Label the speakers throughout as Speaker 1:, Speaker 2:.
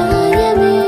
Speaker 1: I am in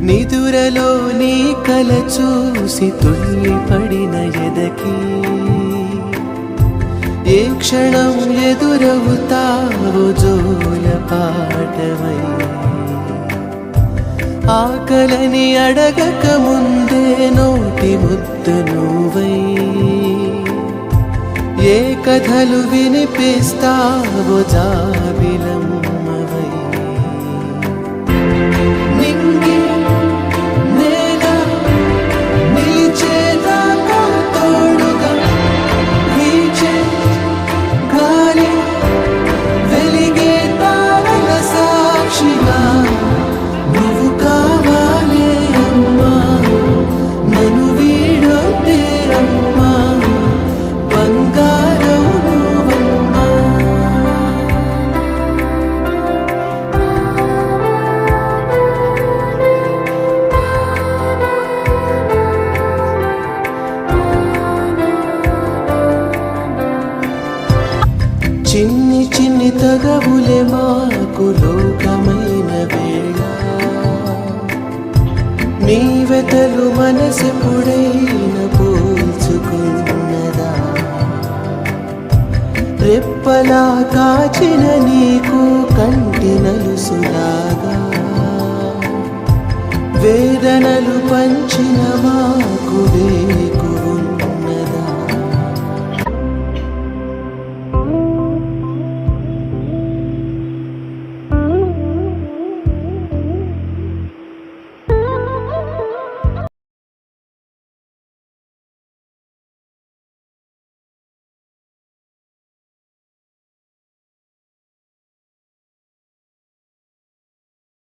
Speaker 1: నిదురలో నీ కల చూసి తుల్లి పడిన ఎదకి. ఏ క్షణం ఎదురవుతావు జోల పాటమై ఆకలని అడగక ముందే నోటి ముద్ద నువ్వై. ఏ కథలు వినిపిస్తావో జాబిలమ్మవై. చిన్ని చిన్ని తగవులే మాకు లోకమైన వేళ. నీ వెతలు మనసెప్పుడైన పోల్చుకున్నదా? రెప్పలా కాచిన నీకు కంటి నలుసులాగా. వేదనలు పంచిన మాకు